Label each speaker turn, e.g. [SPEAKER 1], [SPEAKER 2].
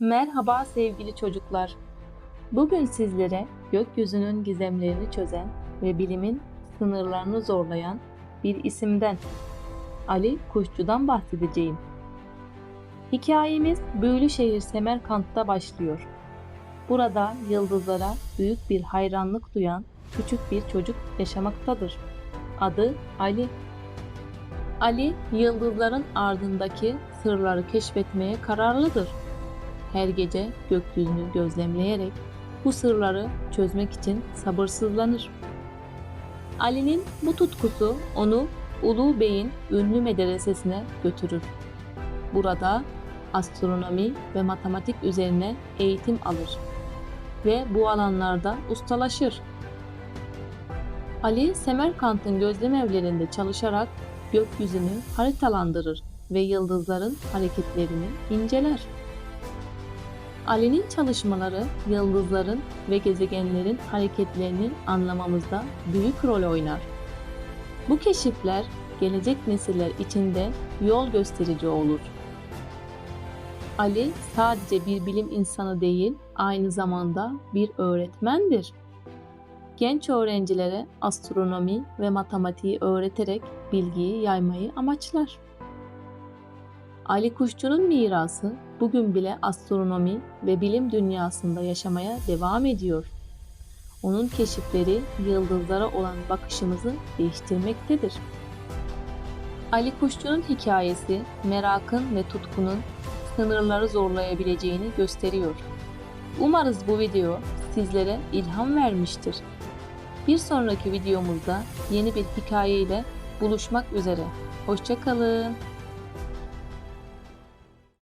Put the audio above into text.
[SPEAKER 1] Merhaba sevgili çocuklar. Bugün sizlere gökyüzünün gizemlerini çözen ve bilimin sınırlarını zorlayan bir isimden Ali Kuşçu'dan bahsedeceğim. Hikayemiz büyülü şehir Semerkant'ta başlıyor. Burada yıldızlara büyük bir hayranlık duyan küçük bir çocuk yaşamaktadır. Adı Ali. Ali yıldızların ardındaki sırları keşfetmeye kararlıdır her gece gökyüzünü gözlemleyerek bu sırları çözmek için sabırsızlanır. Ali'nin bu tutkusu onu Ulu Bey'in ünlü medresesine götürür. Burada astronomi ve matematik üzerine eğitim alır ve bu alanlarda ustalaşır. Ali Semerkant'ın gözlem evlerinde çalışarak gökyüzünü haritalandırır ve yıldızların hareketlerini inceler. Ali'nin çalışmaları yıldızların ve gezegenlerin hareketlerini anlamamızda büyük rol oynar. Bu keşifler gelecek nesiller için de yol gösterici olur. Ali sadece bir bilim insanı değil, aynı zamanda bir öğretmendir. Genç öğrencilere astronomi ve matematiği öğreterek bilgiyi yaymayı amaçlar. Ali Kuşçu'nun mirası bugün bile astronomi ve bilim dünyasında yaşamaya devam ediyor. Onun keşifleri yıldızlara olan bakışımızı değiştirmektedir. Ali Kuşçu'nun hikayesi merakın ve tutkunun sınırları zorlayabileceğini gösteriyor. Umarız bu video sizlere ilham vermiştir. Bir sonraki videomuzda yeni bir hikaye ile buluşmak üzere. Hoşçakalın.